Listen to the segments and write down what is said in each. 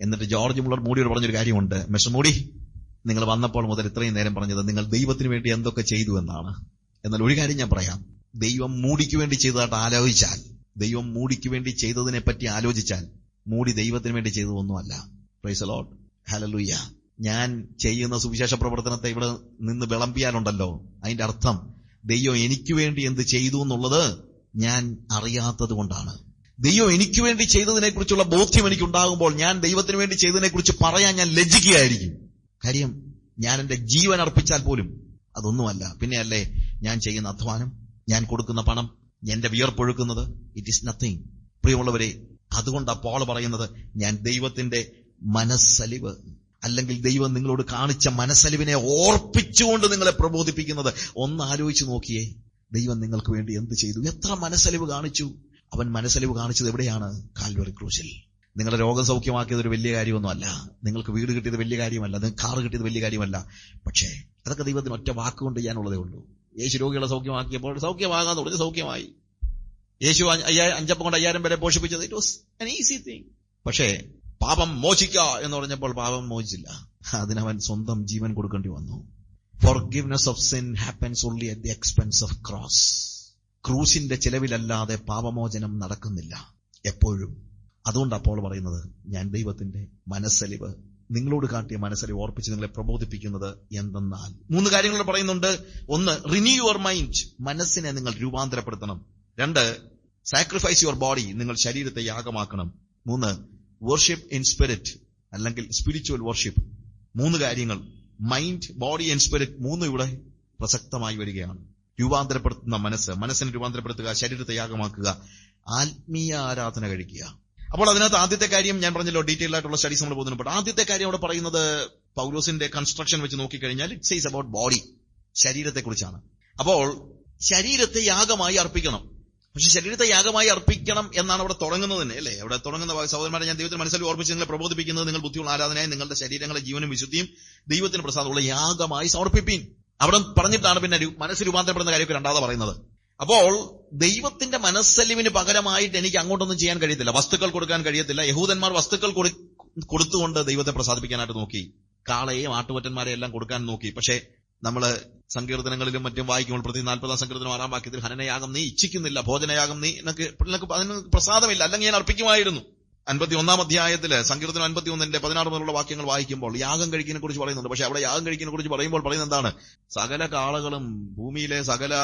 എന്നിട്ട് George Muller മൂടിയോട് പറഞ്ഞൊരു കാര്യമുണ്ട്. മിസ്റ്റർ മൂടി നിങ്ങൾ വന്നപ്പോൾ മുതൽ ഇത്രയും നേരം പറഞ്ഞത് നിങ്ങൾ ദൈവത്തിന് വേണ്ടി എന്തൊക്കെ ചെയ്തു എന്നാണ്. എന്നാൽ ഒരു കാര്യം ഞാൻ പറയാം. ദൈവം മൂടിക്ക് വേണ്ടി ചെയ്തതായിട്ട് ആലോചിച്ചാൽ ദൈവം മൂടിക്ക് വേണ്ടി ചെയ്തതിനെ പറ്റി ആലോചിച്ചാൽ മൂടി ദൈവത്തിന് വേണ്ടി ചെയ്തതൊന്നുമല്ല. പ്രൈസ് ലോഡ് ഹലലുയ്യ ഞാൻ ചെയ്യുന്ന സുവിശേഷ പ്രവർത്തനത്തെ ഇവിടെ നിന്ന് വിളമ്പിയാലുണ്ടല്ലോ. അതിന്റെ അർത്ഥം ദൈവം എനിക്ക് വേണ്ടി എന്ത് ചെയ്തു എന്നുള്ളത് ഞാൻ അറിയാത്തത് കൊണ്ടാണ്. ദൈവം എനിക്ക് വേണ്ടി ചെയ്തതിനെ കുറിച്ചുള്ള ബോധ്യം എനിക്കുണ്ടാകുമ്പോൾ ഞാൻ ദൈവത്തിന് വേണ്ടി ചെയ്തതിനെ കുറിച്ച് പറയാൻ ഞാൻ ലജ്ജിക്കുകയായിരിക്കും. കാര്യം ഞാൻ എന്റെ ജീവൻ അർപ്പിച്ചാൽ പോലും അതൊന്നുമല്ല. പിന്നെയല്ലേ ഞാൻ ചെയ്യുന്ന അധ്വാനം ഞാൻ കൊടുക്കുന്ന പണം എന്റെ വിയർപ്പൊഴുക്കുന്നത് ഇറ്റ് ഈസ് നത്തിങ് പ്രിയമുള്ളവരെ അതുകൊണ്ട് പോൾ പറയുന്നത് ഞാൻ ദൈവത്തിന്റെ മനസ്സലിവ് അല്ലെങ്കിൽ ദൈവം നിങ്ങളോട് കാണിച്ച മനസ്സലിവിനെ ഓർപ്പിച്ചുകൊണ്ട് നിങ്ങളെ പ്രബോധിപ്പിക്കുന്നത്. ഒന്ന് ആലോചിച്ച് നോക്കിയേ ദൈവം നിങ്ങൾക്ക് വേണ്ടി എന്ത് ചെയ്തു? എത്ര മനസ്സലിവ് കാണിച്ചു? അവൻ മനസ്സലിവ് കാണിച്ചത് എവിടെയാണ്? കാൽവറി ക്രൂശിൽ. നിങ്ങളുടെ രോഗം സൗഖ്യമാക്കിയത് ഒരു വലിയ കാര്യമൊന്നുമല്ല. നിങ്ങൾക്ക് വീട് കിട്ടിയത് വലിയ കാര്യമല്ല. നിങ്ങൾക്ക് കാറ് കിട്ടിയത് വലിയ കാര്യമല്ല. പക്ഷേ അതൊക്കെ ദൈവത്തിന് ഒറ്റ വാക്കുകൊണ്ട് ചെയ്യാനുള്ളതേ ഉള്ളൂ. യേശു രോഗികളെ സൗഖ്യമാക്കിയപ്പോൾ സൗഖ്യമാകാന്ന് പറഞ്ഞ് സൗഖ്യമായി. യേശു അഞ്ചപ്പം കൊണ്ട് അയ്യായിരം പേരെ പോഷിപ്പിച്ചത്. It was an easy thing പക്ഷേ പാപം മോചിക്ക എന്ന് പറഞ്ഞപ്പോൾ പാപം മോചിച്ചില്ല. അതിനവൻ സ്വന്തം ജീവൻ കൊടുക്കേണ്ടി വന്നു. Forgiveness of sin happens only at the expense of cross ക്രൂസിന്റെ ചിലവിലല്ലാതെ പാപമോചനം നടക്കുന്നില്ല. എപ്പോഴും. അതുകൊണ്ട് അപ്പോൾ പറയുന്നത് ഞാൻ ദൈവത്തിന്റെ മനസ്സലിവ് നിങ്ങളോട് കാട്ടിയ മനസ്സലിവ് ഓർപ്പിച്ച് നിങ്ങളെ പ്രബോധിപ്പിക്കുന്നത് എന്തെന്നാൽ. മൂന്ന് കാര്യങ്ങൾ പറയുന്നുണ്ട്. ഒന്ന് റിന്യൂ യുവർ മൈൻഡ് മനസ്സിനെ നിങ്ങൾ രൂപാന്തരപ്പെടുത്തണം. രണ്ട് സാക്രിഫൈസ് യുവർ ബോഡി നിങ്ങൾ ശരീരത്തെ യാഗമാക്കണം. മൂന്ന് വർഷിപ്പ് ഇൻ സ്പിരിറ്റ് അല്ലെങ്കിൽ സ്പിരിച്വൽ വർഷിപ്പ് മൂന്ന് കാര്യങ്ങൾ. മൈൻഡ് ബോഡി ആൻഡ് സ്പിരിറ്റ് മൂന്നും ഇവിടെ പ്രസക്തമായി വരികയാണ്. രൂപാന്തരപ്പെടുത്തുന്ന മനസ്സ്. മനസ്സിനെ രൂപാന്തരപ്പെടുത്തുക ശരീരത്തെ യാഗമാക്കുക ആത്മീയ ആരാധന കഴിക്കുക. അപ്പോൾ അതിനകത്ത് ആദ്യത്തെ കാര്യം ഞാൻ പറഞ്ഞല്ലോ ഡീറ്റെയിൽ ആയിട്ടുള്ള സ്റ്റഡീസ് നമ്മൾ പോകുന്നുണ്ട്. ആദ്യത്തെ കാര്യം അവിടെ പറയുന്നത് പൗലോസിന്റെ കൺസ്ട്രക്ഷൻ വെച്ച് നോക്കിക്കഴിഞ്ഞാൽ ഇറ്റ് സൈസ് അബൌട്ട് ബോഡി ശരീരത്തെ കുറിച്ചാണ് അപ്പോൾ ശരീരത്തെ യാഗമായി അർപ്പിക്കണം. പക്ഷെ ശരീരത്തെ യാഗമായി അർപ്പിക്കണം എന്നാണ് അവിടെ തുടങ്ങുന്നത് തന്നെ അല്ലേ? അവിടെ തുടങ്ങുന്ന സഹോദരന്മാരെ ഞാൻ ദൈവത്തിന് മനസ്സിൽ ഓർപ്പിച്ച് നിങ്ങളെ പ്രബോധിപ്പിക്കുന്നത് നിങ്ങൾ ബുദ്ധിയുള്ള ആരാധനയായി നിങ്ങളുടെ ശരീരങ്ങളെ ജീവനും വിശുദ്ധിയും ദൈവത്തിന് പ്രസാദമുള്ള യാഗമായി സമർപ്പിപ്പീൻ. അവിടെ പറഞ്ഞിട്ടാണ് പിന്നെ മനസ്സ് രൂപാന്തരപ്പെടുന്ന കാര്യമൊക്കെ രണ്ടാമത് പറയുന്നത്. അപ്പോൾ ദൈവത്തിന്റെ മനസ്സലിവിന് പകരമായിട്ട് എനിക്ക് അങ്ങോട്ടൊന്നും ചെയ്യാൻ കഴിയത്തില്ല. വസ്തുക്കൾ കൊടുക്കാൻ കഴിയത്തില്ല. യഹൂദന്മാർ വസ്തുക്കൾ കൊടു- കൊടുത്തുകൊണ്ട് ദൈവത്തെ പ്രസാദിപ്പിക്കാനായിട്ട് നോക്കി. കാളയെയും ആട്ടുപറ്റന്മാരെ എല്ലാം കൊടുക്കാൻ നോക്കി. പക്ഷേ നമ്മൾ സങ്കീർത്തനങ്ങളിലും മറ്റും വായിക്കുമ്പോൾ പ്രതി നാൽപ്പതാം സങ്കീർത്തനം ആറാം വാക്യത്തിൽ ഹനനയാകം നീ ഇച്ഛിക്കുന്നില്ല ഭോജനയാകം നീ നിനക്ക് അതിന് പ്രസാദമില്ല. അല്ലെങ്കിൽ ഞാൻ അർപ്പിക്കുമായിരുന്നു. അൻപത്തി ഒന്നാം അധ്യായത്തിൽ സങ്കീർത്തനം അൻപത്തി ഒന്നിന്റെ പതിനാറ് മുതലുള്ള വാക്യങ്ങൾ വായിക്കുമ്പോൾ യാഗം കഴിക്കുന്നതിനെ കുറിച്ച് പറയുന്നുണ്ട്. പക്ഷെ അവിടെ യാഗം കഴിക്കുന്നതിനെ കുറിച്ച് പറയുമ്പോൾ പറയുന്നത് എന്താണ്? സകല കാളകളും ഭൂമിയിലെ സകല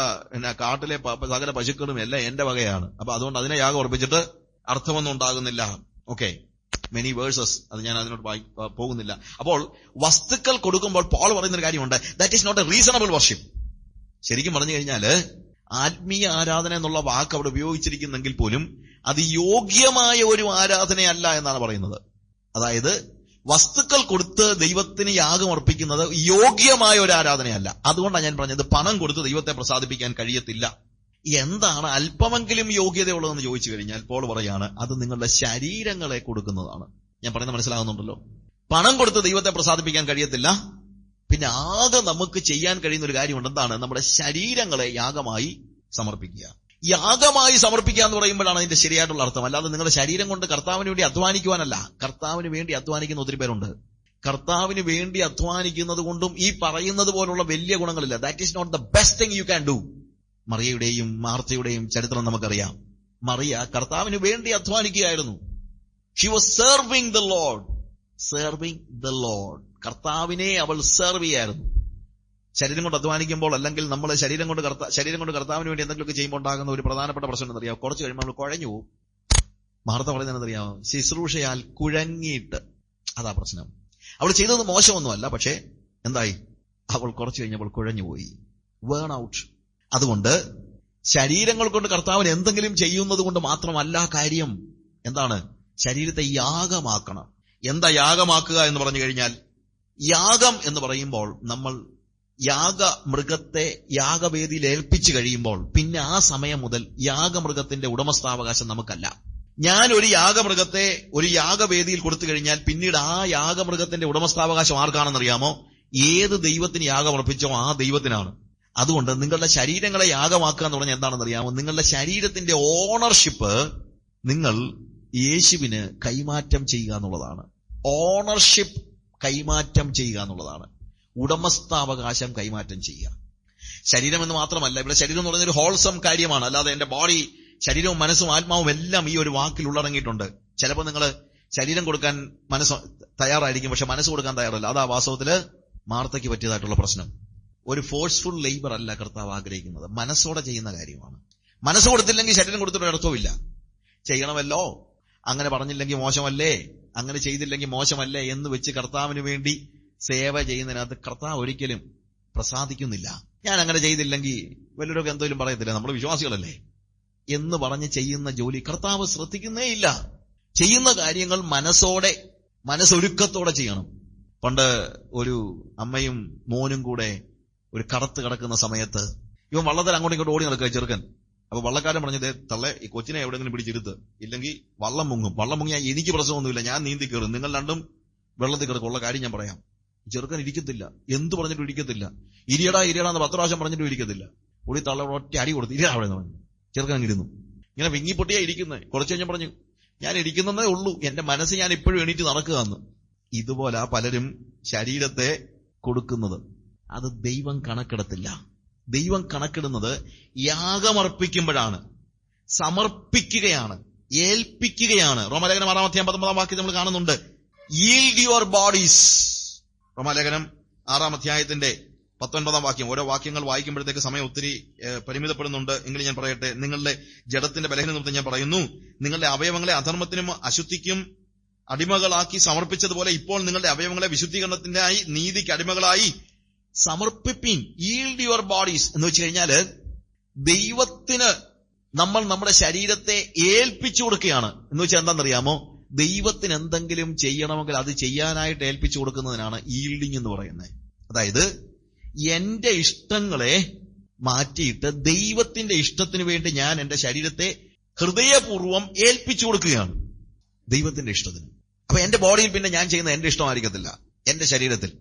കാട്ടിലെ സകല പശുക്കളും എല്ലാം എന്റെ വകയാണ്. അപ്പൊ അതുകൊണ്ട് അതിനെ യാഗം ഉറപ്പിച്ചിട്ട് അർത്ഥമൊന്നും ഉണ്ടാകുന്നില്ല. ഓക്കെ മെനി വേഴ്സസ് അത് ഞാൻ അതിനോട് പോകുന്നില്ല. അപ്പോൾ വസ്തുക്കൾ കൊടുക്കുമ്പോൾ പോൾ പറയുന്ന ഒരു കാര്യമുണ്ട്. That is not a reasonable worship ശരിക്കും പറഞ്ഞു കഴിഞ്ഞാൽ ആത്മീയ ആരാധന എന്നുള്ള വാക്ക് അവിടെ ഉപയോഗിച്ചിരിക്കുന്നെങ്കിൽ പോലും അത് യോഗ്യമായ ഒരു ആരാധനയല്ല എന്നാണ് പറയുന്നത്. അതായത് വസ്തുക്കൾ കൊടുത്ത് ദൈവത്തിന് യാഗം അർപ്പിക്കുന്നത് യോഗ്യമായ ഒരു ആരാധനയല്ല. അതുകൊണ്ടാണ് ഞാൻ പറഞ്ഞത് പണം കൊടുത്ത് ദൈവത്തെ പ്രസാദിപ്പിക്കാൻ കഴിയത്തില്ല. എന്താണ് അല്പമെങ്കിലും യോഗ്യതയുള്ളതെന്ന് ചോദിച്ചു കഴിഞ്ഞാൽ പോൾ പറയാണ് അത് നിങ്ങളുടെ ശരീരങ്ങളെ കൊടുക്കുന്നതാണ്. ഞാൻ പറയുന്നത് മനസ്സിലാകുന്നുണ്ടല്ലോ? പണം കൊടുത്ത് ദൈവത്തെ പ്രസാദിപ്പിക്കാൻ കഴിയത്തില്ല. പിന്നെ ആകെ നമുക്ക് ചെയ്യാൻ കഴിയുന്ന ഒരു കാര്യമുണ്ട് എന്താണ്? നമ്മുടെ ശരീരങ്ങളെ യാഗമായി സമർപ്പിക്കുക. യാഗമായി സമർപ്പിക്കുക എന്ന് പറയുമ്പോഴാണ് അതിന്റെ ശരിയായിട്ടുള്ള അർത്ഥം. അല്ലാതെ നിങ്ങളുടെ ശരീരം കൊണ്ട് കർത്താവിന് വേണ്ടി അധ്വാനിക്കുവാനല്ല. കർത്താവിന് വേണ്ടി അധ്വാനിക്കുന്ന ഒത്തിരി പേരുണ്ട്. കർത്താവിന് വേണ്ടി അധ്വാനിക്കുന്നത് കൊണ്ടും ഈ പറയുന്നത് പോലുള്ള വലിയ ഗുണങ്ങളില്ല. That is not the best thing you can do മറിയയുടെയും മാർത്തയുടെയും ചരിത്രം നമുക്കറിയാം. മറിയ കർത്താവിന് വേണ്ടി അധ്വാനിക്കുകയായിരുന്നു. She was serving the lord serving the lord കർത്താവിനെ അവൾ സെർവ് ചെയ്യായിരുന്നു. ശരീരം കൊണ്ട് അധ്വാനിക്കുമ്പോൾ അല്ലെങ്കിൽ നമ്മൾ ശരീരം കൊണ്ട് കർത്താ ശരീരം കൊണ്ട് കർത്താവിന് വേണ്ടി എന്തെങ്കിലുമൊക്കെ ചെയ്യുമ്പോൾ ഉണ്ടാകുന്ന ഒരു പ്രധാനപ്പെട്ട പ്രശ്നം എന്നറിയാം കുറച്ച് കഴിയുമ്പോൾ നമ്മൾ കുഴഞ്ഞു പോകും. മാർത്ത പറയുന്നത് എന്നറിയാമോ ശുശ്രൂഷയാൽ കുഴങ്ങിയിട്ട്. അതാ പ്രശ്നം. അവൾ ചെയ്തത് മോശമൊന്നുമല്ല പക്ഷേ എന്തായി? അവൾ കുറച്ച് കഴിഞ്ഞപ്പോൾ കുഴഞ്ഞുപോയി വേൺ ഔട്ട് അതുകൊണ്ട് ശരീരങ്ങൾ കൊണ്ട് കർത്താവിന് എന്തെങ്കിലും ചെയ്യുന്നത് കൊണ്ട് മാത്രമല്ല കാര്യം. എന്താണ്? ശരീരത്തെ യാഗമാക്കണം. എന്താ യാഗമാക്കുക എന്ന് പറഞ്ഞു കഴിഞ്ഞാൽ യാഗം എന്ന് പറയുമ്പോൾ നമ്മൾ യാഗ മൃഗത്തെ യാഗവേദിയിൽ ഏൽപ്പിച്ചു കഴിയുമ്പോൾ പിന്നെ ആ സമയം മുതൽ യാഗമൃഗത്തിന്റെ ഉടമസ്ഥാവകാശം നമുക്കല്ല. ഞാൻ ഒരു യാഗമൃഗത്തെ ഒരു യാഗവേദിയിൽ കൊടുത്തു കഴിഞ്ഞാൽ പിന്നീട് ആ യാഗമൃഗത്തിന്റെ ഉടമസ്ഥാവകാശം ആർക്കാണെന്നറിയാമോ? ഏത് ദൈവത്തിന് യാഗമർപ്പിച്ചോ ആ ദൈവത്തിനാണ്. അതുകൊണ്ട് നിങ്ങളുടെ ശരീരങ്ങളെ യാഗമാക്കുക എന്ന് പറഞ്ഞാൽ എന്താണെന്ന് അറിയാമോ നിങ്ങളുടെ ശരീരത്തിന്റെ ഓണർഷിപ്പ് നിങ്ങൾ യേശുവിന് കൈമാറ്റം ചെയ്യുക എന്നുള്ളതാണ്. ഓണർഷിപ്പ് കൈമാറ്റം ചെയ്യുക എന്നുള്ളതാണ്. ഉടമസ്ഥാവകാശം കൈമാറ്റം ചെയ്യുക. ശരീരം എന്ന് മാത്രമല്ല ഇവിടെ ശരീരം എന്ന് പറയുന്നത് ഒരു ഹോൾസം കാര്യമാണ്. അല്ലാതെ എന്റെ ബോഡി ശരീരവും മനസ്സും ആത്മാവും എല്ലാം ഈ ഒരു വാക്കിൽ ഉള്ളടങ്ങിയിട്ടുണ്ട്. ചിലപ്പോൾ നിങ്ങൾ ശരീരം കൊടുക്കാൻ മനസ്സ് തയ്യാറായിരിക്കും പക്ഷെ മനസ്സ് കൊടുക്കാൻ തയ്യാറല്ല. അതാ വാസ്തവത്തിൽ മാർത്തയ്ക്ക് പറ്റിയതായിട്ടുള്ള പ്രശ്നം. ഒരു ഫോഴ്സ്ഫുൾ ലേബർ അല്ല കർത്താവ് ആഗ്രഹിക്കുന്നത്. മനസ്സോടെ ചെയ്യുന്ന കാര്യമാണ്. മനസ്സ് കൊടുത്തില്ലെങ്കിൽ ശരീരം കൊടുത്തിട്ട് അർത്ഥവുമില്ല. ചെയ്യണമല്ലോ. അങ്ങനെ പറഞ്ഞില്ലെങ്കിൽ മോശമല്ലേ? അങ്ങനെ ചെയ്തില്ലെങ്കിൽ മോശമല്ല എന്ന് വെച്ച് കർത്താവിന് വേണ്ടി സേവ ചെയ്യുന്നതിനകത്ത് കർത്താവ് ഒരിക്കലും പ്രസാദിക്കുന്നില്ല. ഞാൻ അങ്ങനെ ചെയ്തില്ലെങ്കിൽ വല്ലവരൊക്കെ എന്തെങ്കിലും പറയത്തില്ല? നമ്മൾ വിശ്വാസികളല്ലേ? എന്ന് പറഞ്ഞ് ചെയ്യുന്ന ജോലി കർത്താവ് ശ്രദ്ധിക്കുന്നേ ഇല്ല ചെയ്യുന്ന കാര്യങ്ങൾ മനസ്സോടെ മനസ്സൊരുക്കത്തോടെ ചെയ്യണം. പണ്ട് ഒരു അമ്മയും മോനും കൂടെ ഒരു കടത്ത് കിടക്കുന്ന സമയത്ത് ഇവൻ വള്ളത്തിൽ അങ്ങോട്ടും ഇങ്ങോട്ട് ഓടി നടക്കുക ചെറുക്കൻ. അപ്പൊ വള്ളക്കാരൻ പറഞ്ഞത് തള്ളെ ഈ കൊച്ചിനെ എവിടെയെങ്കിലും പിടിച്ചിരുത്ത്. ഇല്ലെങ്കിൽ വള്ളം മുങ്ങും. വള്ളം മുങ്ങിയാൽ എനിക്ക് പ്രശ്നമൊന്നുമില്ല. ഞാൻ നീന്തി കയറും നിങ്ങൾ രണ്ടും വെള്ളത്തിൽ കിടക്കും. ഉള്ള കാര്യം ഞാൻ പറയാം. ചെറുക്കൻ ഇരിക്കത്തില്ല. എന്ത് പറഞ്ഞിട്ടും ഇരിക്കത്തില്ല. ഇരിയടാ ഇരിയടാ എന്ന് പത്ത് പ്രാവശ്യം പറഞ്ഞിട്ടും ഇരിക്കത്തില്ല. ഓടി തള്ള ഒറ്റ അടി കൊടുത്തു ഇരിയടാ അവിടെ പറഞ്ഞു. ചെറുക്കൻ ഇരുന്നു. ഇങ്ങനെ വിങ്ങിപ്പൊട്ടിയാ ഇരിക്കുന്നത് കുറച്ച് കഴിഞ്ഞാൽ പറഞ്ഞു ഞാൻ ഇരിക്കുന്നതേ ഉള്ളൂ. എന്റെ മനസ്സ് ഞാൻ ഇപ്പോഴും എണീറ്റ് നടക്കുക എന്ന്. ഇതുപോലെ പലരും ശരീരത്തെ കൊടുക്കുന്നത്. അത് ദൈവം കണക്കെടുത്തില്ല. ദൈവം കണക്കിടുന്നത് യാഗമർപ്പിക്കുമ്പോഴാണ്. സമർപ്പിക്കുകയാണ്. ഏൽപ്പിക്കുകയാണ്. റോമലേഖനം ആറാം അധ്യായം പത്തൊമ്പതാം വാക്യം നമ്മൾ കാണുന്നുണ്ട്. Yield യുവർ ബോഡീസ് റോമലേഖനം ആറാം അധ്യായത്തിന്റെ പത്തൊൻപതാം വാക്യം. ഓരോ വാക്യങ്ങൾ വായിക്കുമ്പോഴത്തേക്ക് സമയം ഒത്തിരി പരിമിതപ്പെടുന്നുണ്ട്. എങ്കിലും ഞാൻ പറയട്ടെ നിങ്ങളുടെ ജഡത്തിന്റെ ബലഹീന നിമിത്തം ഞാൻ പറയുന്നു. നിങ്ങളുടെ അവയവങ്ങളെ അധർമ്മത്തിനും അശുദ്ധിക്കും അടിമകളാക്കി സമർപ്പിച്ചതുപോലെ ഇപ്പോൾ നിങ്ങളുടെ അവയവങ്ങളെ വിശുദ്ധീകരണത്തിനായി നീതിക്ക് അടിമകളായി സമർപ്പിപ്പീൻ ഈൽഡ് യുവർ ബോഡീസ് എന്ന് വെച്ച് കഴിഞ്ഞാൽ ദൈവത്തിന് നമ്മൾ നമ്മുടെ ശരീരത്തെ ഏൽപ്പിച്ചു കൊടുക്കുകയാണ്. എന്ന് വെച്ചാൽ എന്താണെന്നറിയാമോ? ദൈവത്തിന് എന്തെങ്കിലും ചെയ്യണമെങ്കിൽ അത് ചെയ്യാനായിട്ട് ഏൽപ്പിച്ചു കൊടുക്കുന്നതിനാണ് ഈൽഡിങ് എന്ന് പറയുന്നത്. അതായത് എന്റെ ഇഷ്ടങ്ങളെ മാറ്റിയിട്ട് ദൈവത്തിന്റെ ഇഷ്ടത്തിന് വേണ്ടി ഞാൻ എന്റെ ശരീരത്തെ ഹൃദയപൂർവം ഏൽപ്പിച്ചു കൊടുക്കുകയാണ്. ദൈവത്തിന്റെ ഇഷ്ടത്തിന്. അപ്പൊ എന്റെ ബോഡിയിൽ പിന്നെ ഞാൻ ചെയ്യുന്ന എന്റെ ഇഷ്ടമായിരിക്കത്തില്ല. എന്റെ ശരീരത്തിൽ.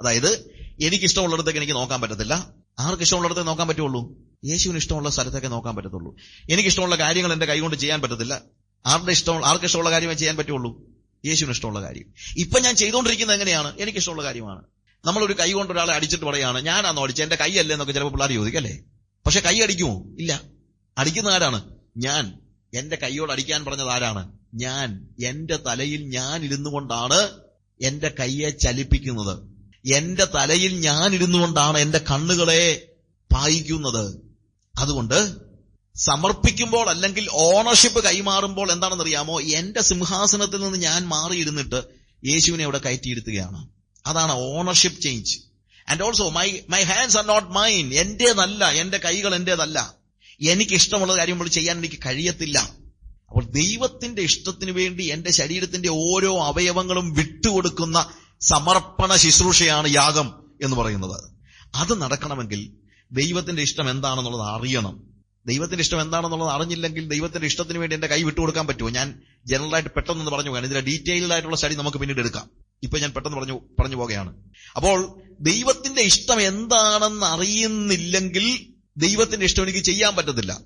അതായത് എനിക്ക് ഇഷ്ടമുള്ളിടത്തേക്ക് എനിക്ക് നോക്കാൻ പറ്റത്തില്ല. ആർക്ക് ഇഷ്ടമുള്ളിടത്തേക്ക് നോക്കാൻ പറ്റുള്ളൂ? യേശുവിന് ഇഷ്ടമുള്ള സ്ഥലത്തേക്ക് നോക്കാൻ പറ്റത്തുള്ളൂ. എനിക്ക് ഇഷ്ടമുള്ള കാര്യങ്ങൾ എന്റെ കൈകൊണ്ട് ചെയ്യാൻ പറ്റത്തില്ല. ആരുടെ ഇഷ്ടം ആർക്ക് ഇഷ്ടമുള്ള കാര്യമേ ചെയ്യാൻ പറ്റുള്ളൂ? യേശുവിന് ഇഷ്ടമുള്ള കാര്യം. ഇപ്പൊ ഞാൻ ചെയ്തുകൊണ്ടിരിക്കുന്നത് എങ്ങനെയാണ്? എനിക്ക് ഇഷ്ടമുള്ള കാര്യമാണ്. നമ്മളൊരു കൈ കൊണ്ട് ഒരാളെ അടിച്ചിട്ട് പറയാണ് ഞാനാണോ അടിച്ചത് എന്റെ കൈ അല്ലേ? എന്നൊക്കെ ചിലപ്പോൾ പിള്ളേർ ചോദിക്കല്ലേ പക്ഷെ കൈ അടിക്കുമോ? ഇല്ല. അടിക്കുന്ന ആരാണ്? ഞാൻ. എന്റെ കൈയോട് അടിക്കാൻ പറഞ്ഞത് ആരാണ്? ഞാൻ. എന്റെ തലയിൽ ഞാൻ ഇരുന്നു കൊണ്ടാണ് എന്റെ കൈയെ ചലിപ്പിക്കുന്നത്. എന്റെ തലയിൽ ഞാൻ ഇരുന്നുകൊണ്ടാണ് എന്റെ കണ്ണുകളെ പായിക്കുന്നത്. അതുകൊണ്ട് സമർപ്പിക്കുമ്പോൾ അല്ലെങ്കിൽ ഓണർഷിപ്പ് കൈമാറുമ്പോൾ എന്താണെന്നറിയാമോ? എന്റെ സിംഹാസനത്തിൽ നിന്ന് ഞാൻ മാറിയിരുന്നിട്ട് യേശുവിനെ അവിടെ കയറ്റിയിരുത്തുകയാണ്. അതാണ് ownership change. And also my my hands are not mine എന്റേതല്ല എന്റെ കൈകൾ എന്റേതല്ല. എനിക്ക് ഇഷ്ടമുള്ള കാര്യം കാര്യങ്ങൾ ചെയ്യാൻ എനിക്ക് കഴിയത്തില്ല. അപ്പോൾ ദൈവത്തിന്റെ ഇഷ്ടത്തിന് വേണ്ടി എന്റെ ശരീരത്തിന്റെ ഓരോ അവയവങ്ങളും വിട്ടുകൊടുക്കുന്ന സമർപ്പണ ശുശ്രൂഷയാണ് യാഗം എന്ന് പറയുന്നത്. അത് നടക്കണമെങ്കിൽ ദൈവത്തിന്റെ ഇഷ്ടം എന്താണെന്നുള്ളത് അറിയണം. ദൈവത്തിന്റെ ഇഷ്ടം എന്താണെന്നുള്ളത് അറിഞ്ഞില്ലെങ്കിൽ ദൈവത്തിന്റെ ഇഷ്ടത്തിന് വേണ്ടി എന്റെ കൈ വിട്ടുകൊടുക്കാൻ പറ്റുമോ? ഞാൻ ജനറലായിട്ട് പെട്ടെന്ന് പറഞ്ഞു പോകാൻ ഇതിന്റെ ഡീറ്റെയിൽഡ് ആയിട്ടുള്ള സ്റ്റഡി നമുക്ക് പിന്നീട് എടുക്കാം. ഇപ്പൊ ഞാൻ പെട്ടെന്ന് പറഞ്ഞു പറഞ്ഞു പോകുകയാണ് അപ്പോൾ ദൈവത്തിന്റെ ഇഷ്ടം എന്താണെന്ന് അറിയുന്നില്ലെങ്കിൽ ദൈവത്തിന്റെ ഇഷ്ടം എനിക്ക് ചെയ്യാൻ പറ്റത്തില്ല.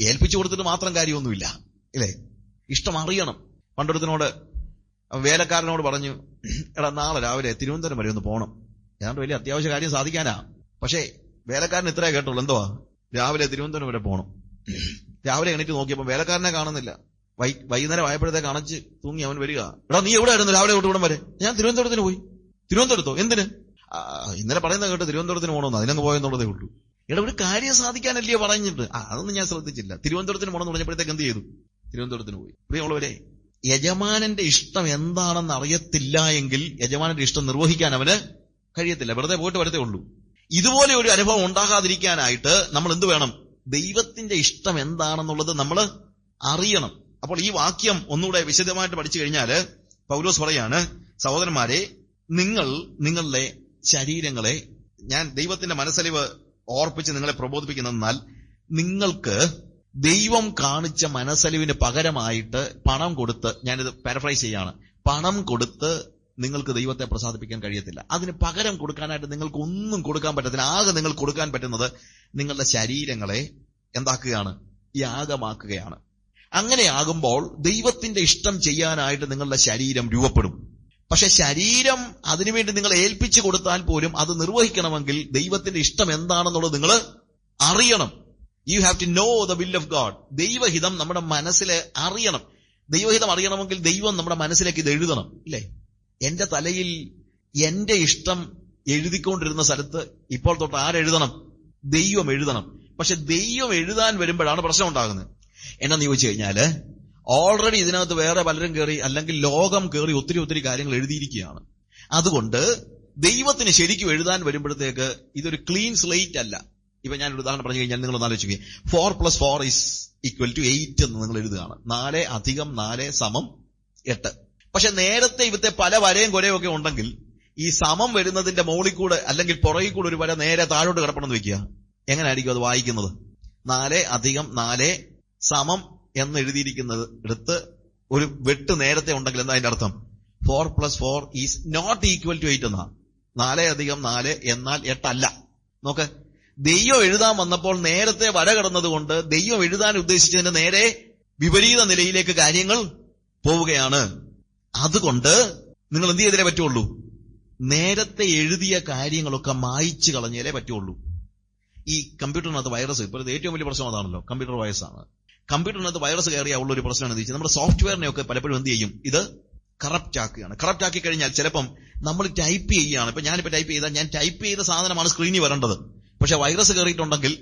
ഏൽപ്പിച്ചു കൊടുത്തിട്ട് മാത്രം കാര്യമൊന്നുമില്ല. ഇല്ലേ? ഇഷ്ടം അറിയണം. പണ്ടൊരുത്തിനോട് വേലക്കാരനോട് പറഞ്ഞു എടാ നാളെ രാവിലെ തിരുവനന്തപുരം വരെ ഒന്ന് പോകണം ഏതാണ്ട് വലിയ അത്യാവശ്യ കാര്യം സാധിക്കാനാ. പക്ഷേ വേലക്കാരൻ ഇത്രേ കേട്ടുള്ളൂ. എന്തുവാ? രാവിലെ തിരുവനന്തപുരം വരെ പോകണം രാവിലെ എണീറ്റ് നോക്കിയപ്പോൾ വേലക്കാരനെ കാണുന്നില്ല. വൈ വൈകുന്നേരം ആയപ്പോഴത്തേക്ക് അണച്ച് തൂങ്ങി അവൻ വരിക. എടാ നീ എവിടെ ആയിരുന്നു രാവിലെ തൊട്ട് ഇവിടം വരെ? ഞാൻ തിരുവനന്തപുരത്തിന് പോയി. തിരുവനന്തപുരത്തോ? എന്തിന്? ഇന്നലെ പറയുന്ന കേട്ട് തിരുവനന്തപുരത്തിന് പോകണമെന്ന് അതിനങ്ങ് പോയെന്നുള്ളതേ ഉള്ളൂ. എടാ ഒരു കാര്യം സാധിക്കാനല്ലേ പറഞ്ഞിട്ട്? അതൊന്നും ഞാൻ ശ്രദ്ധിച്ചില്ല. തിരുവനന്തപുരത്തിന് പോകണമെന്ന് പറഞ്ഞപ്പോഴത്തേക്ക് എന്ത് ചെയ്തു? തിരുവനന്തപുരത്തിന് പോയി. പ്രിയമുള്ളവരെ യജമാനന്റെ ഇഷ്ടം എന്താണെന്ന് അറിയത്തില്ല എങ്കിൽ യജമാനന്റെ ഇഷ്ടം നിർവഹിക്കാൻ അവന് കഴിയത്തില്ല. വെറുതെ പോയിട്ട് വരത്തേ ഉള്ളൂ. ഇതുപോലെ ഒരു അനുഭവം ഉണ്ടാകാതിരിക്കാനായിട്ട് നമ്മൾ എന്ത് വേണം? ദൈവത്തിന്റെ ഇഷ്ടം എന്താണെന്നുള്ളത് നമ്മൾ അറിയണം. അപ്പോൾ ഈ വാക്യം ഒന്നുകൂടെ വിശദമായിട്ട് പഠിച്ചു കഴിഞ്ഞാൽ പൗലോസ് പറയാണ് സഹോദരന്മാരെ നിങ്ങൾ നിങ്ങളുടെ ശരീരങ്ങളെ ഞാൻ ദൈവത്തിന്റെ മനസ്സലിവ് ഓർപ്പിച്ച് നിങ്ങളെ പ്രബോധിപ്പിക്കുന്നതെന്നാൽ നിങ്ങൾക്ക് ദൈവം കാണിച്ച മനസ്സലിവിന് പകരമായിട്ട് പണം കൊടുത്ത് ഞാനിത് പാരഫ്രൈസ് ചെയ്യാണ് പണം കൊടുത്ത് നിങ്ങൾക്ക് ദൈവത്തെ പ്രസാദിപ്പിക്കാൻ കഴിയത്തില്ല. അതിന് പകരം കൊടുക്കാനായിട്ട് നിങ്ങൾക്ക് ഒന്നും കൊടുക്കാൻ പറ്റത്തില്ല. ആകെ നിങ്ങൾ കൊടുക്കാൻ പറ്റുന്നത് നിങ്ങളുടെ ശരീരങ്ങളെ എന്താക്കുകയാണ്? യാഗമാക്കുകയാണ്. അങ്ങനെ ആകുമ്പോൾ ദൈവത്തിന്റെ ഇഷ്ടം ചെയ്യാനായിട്ട് നിങ്ങളുടെ ശരീരം രൂപപ്പെടും. പക്ഷെ ശരീരം അതിനുവേണ്ടി നിങ്ങൾ ഏൽപ്പിച്ചു കൊടുത്താൽ പോലും അത് നിർവഹിക്കണമെങ്കിൽ ദൈവത്തിന്റെ ഇഷ്ടം എന്താണെന്നുള്ളത് നിങ്ങൾ അറിയണം. You have to know the will of God ദൈവഹിതം നമ്മുടെ മനസ്സിൽ അറിയണം. ദൈവഹിതം അറിയണമെങ്കിൽ ദൈവം നമ്മുടെ മനസ്സിലേക്ക് ഇത് എഴുതണം ഇല്ലേ? എന്റെ തലയിൽ എന്റെ ഇഷ്ടം എഴുതിക്കൊണ്ടിരുന്ന സ്ഥലത്ത് ഇപ്പോൾ തൊട്ട് ആരെഴുതണം ദൈവം എഴുതണം. പക്ഷെ ദൈവം എഴുതാൻ വരുമ്പോഴാണ് പ്രശ്നം ഉണ്ടാകുന്നത്. എന്നാന്ന് ചോദിച്ചു കഴിഞ്ഞാൽ ഓൾറെഡി ഇതിനകത്ത് വേറെ പലരും കയറി അല്ലെങ്കിൽ ലോകം കയറി ഒത്തിരി ഒത്തിരി കാര്യങ്ങൾ എഴുതിയിരിക്കുകയാണ്. അതുകൊണ്ട് ദൈവത്തിന് ശരിക്കും എഴുതാൻ വരുമ്പോഴത്തേക്ക് ഇതൊരു ക്ലീൻ സ്ലേറ്റ് അല്ല. ഇപ്പൊ ഞാൻ ഒരു ഉദാഹരണം പറഞ്ഞു കഴിഞ്ഞാൽ നിങ്ങൾ ഒന്ന് ആലോചിക്കുക four plus four is equal to eight എന്ന് നിങ്ങൾ എഴുതുകയാണ്. നാല് അധികം നാല് സമം എട്ട്. പക്ഷെ നേരത്തെ ഇവിടുത്തെ പല വരയും കുരയും ഒക്കെ ഉണ്ടെങ്കിൽ ഈ സമം വരുന്നതിന്റെ മുകളിൽ കൂടെ അല്ലെങ്കിൽ പുറകിൽ കൂടെ ഒരു വര നേരെ താഴോട്ട് കിടപ്പണമെന്ന് വെക്കുക. എങ്ങനെയായിരിക്കും അത് വായിക്കുന്നത്? നാല് അധികം നാല് സമം എന്ന് എഴുതിയിരിക്കുന്നത് എടുത്ത് ഒരു വെട്ട് നേരത്തെ ഉണ്ടെങ്കിൽ എന്താ അതിന്റെ അർത്ഥം? Four plus four is not equal to eight എന്നാ നാല് അധികം നാല് എന്നാൽ എട്ടല്ല. നോക്ക്. ദൈവം എഴുതാൻ വന്നപ്പോൾ നേരത്തെ വര കടന്നതുകൊണ്ട് ദെയ്യം എഴുതാൻ ഉദ്ദേശിച്ചതിന് നേരെ വിപരീത നിലയിലേക്ക് കാര്യങ്ങൾ പോവുകയാണ്. അതുകൊണ്ട് നിങ്ങൾ എന്ത് ചെയ്തേ പറ്റുള്ളൂ? നേരത്തെ എഴുതിയ കാര്യങ്ങളൊക്കെ മായിച്ചു കളഞ്ഞാലേ പറ്റുള്ളൂ. ഈ കമ്പ്യൂട്ടറിനകത്ത് വൈറസ് ഇപ്പോൾ ഏറ്റവും വലിയ പ്രശ്നം അതാണല്ലോ. കമ്പ്യൂട്ടർ വൈറസാണ് കമ്പ്യൂട്ടറിനകത്ത് വൈറസ് കയറിയ ഉള്ള ഒരു പ്രശ്നമാണ് വെച്ചാൽ നമ്മുടെ സോഫ്റ്റ്വെയറിനെയൊക്കെ പലപ്പോഴും എന്ത് ചെയ്യും? ഇത് കറപ്റ്റ് ആക്കുകയാണ്. കറപ്റ്റ് ആക്കി കഴിഞ്ഞാൽ ചിലപ്പം നമ്മൾ ടൈപ്പ് ചെയ്യുകയാണ്. ഇപ്പൊ ഞാനിപ്പോ ടൈപ്പ് ചെയ്താൽ ഞാൻ ടൈപ്പ് ചെയ്ത സാധനമാണ് സ്ക്രീനിൽ വരേണ്ടത്. പക്ഷെ വൈറസ് കയറിയിട്ടുണ്ടെങ്കിൽ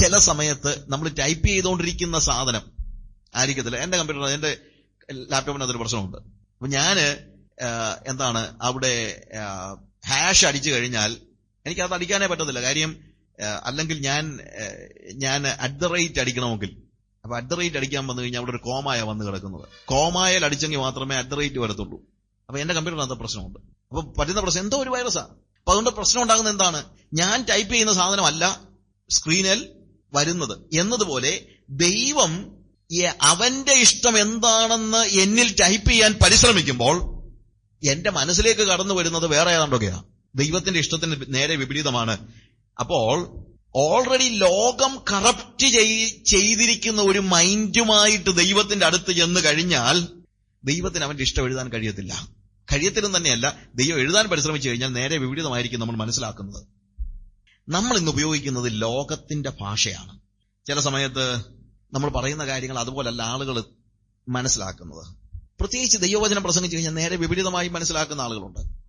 ചില സമയത്ത് നമ്മൾ ടൈപ്പ് ചെയ്തുകൊണ്ടിരിക്കുന്ന സാധനം ആയിരിക്കത്തില്ല. എന്റെ കമ്പ്യൂട്ടർ എന്റെ ലാപ്ടോപ്പിന് അതൊരു പ്രശ്നമുണ്ട്. അപ്പൊ ഞാൻ എന്താണ് അവിടെ ഹാഷ് അടിച്ചു കഴിഞ്ഞാൽ എനിക്ക് അത് അടിക്കാനേ പറ്റത്തില്ല. കാര്യം അല്ലെങ്കിൽ ഞാൻ ഞാൻ അറ്റ് ദ റേറ്റ് അടിക്കണമെങ്കിൽ. അപ്പൊ അറ്റ് ദ റേറ്റ് അടിക്കാൻ വന്നു കഴിഞ്ഞാൽ അവിടെ ഒരു കോമായ വന്ന് കിടക്കുന്നത്. കോമായൽ അടിച്ചെങ്കിൽ മാത്രമേ അറ്റ് ദ റേറ്റ് വരത്തുള്ളൂ. അപ്പൊ എന്റെ കമ്പ്യൂട്ടറിനകത്ത് പ്രശ്നമുണ്ട്. അപ്പൊ പറ്റുന്ന പ്രശ്നം എന്തോ ഒരു വൈറസാ അപ്പൊ അതുകൊണ്ട് പ്രശ്നം ഉണ്ടാകുന്നത് എന്താണ്? ഞാൻ ടൈപ്പ് ചെയ്യുന്ന സാധനമല്ല സ്ക്രീനിൽ വരുന്നത്. എന്നതുപോലെ ദൈവം അവന്റെ ഇഷ്ടം എന്താണെന്ന് എന്നിൽ ടൈപ്പ് ചെയ്യാൻ പരിശ്രമിക്കുമ്പോൾ എന്റെ മനസ്സിലേക്ക് കടന്നു വരുന്നത് വേറെ ഏതാണ്ടൊക്കെയാ? ദൈവത്തിന്റെ ഇഷ്ടത്തിന് നേരെ വിപരീതമാണ്. അപ്പോൾ ഓൾറെഡി ലോകം കറപ്റ്റ് ചെയ്തിരിക്കുന്ന ഒരു മൈൻഡുമായിട്ട് ദൈവത്തിന്റെ അടുത്ത് ചെന്ന് കഴിഞ്ഞാൽ ദൈവത്തിന് അവന്റെ ഇഷ്ടം എഴുതാൻ കഴിയത്തില്ല. കഴിയത്തില്ലെന്ന് തന്നെയല്ല ദൈവം എഴുതാൻ പരിശ്രമിച്ചു കഴിഞ്ഞാൽ നേരെ വിപരീതമായിരിക്കും നമ്മൾ മനസ്സിലാക്കുന്നത്. നമ്മൾ ഇന്ന് ഉപയോഗിക്കുന്നത് ലോകത്തിന്റെ ഭാഷയാണ്. ചില സമയത്ത് നമ്മൾ പറയുന്ന കാര്യങ്ങൾ അതുപോലല്ല ആളുകൾ മനസ്സിലാക്കുന്നത്. പ്രത്യേകിച്ച് ദൈവവചനം പ്രസംഗിച്ചു കഴിഞ്ഞാൽ നേരെ വിപരീതമായി മനസ്സിലാക്കുന്ന ആളുകളുണ്ട്.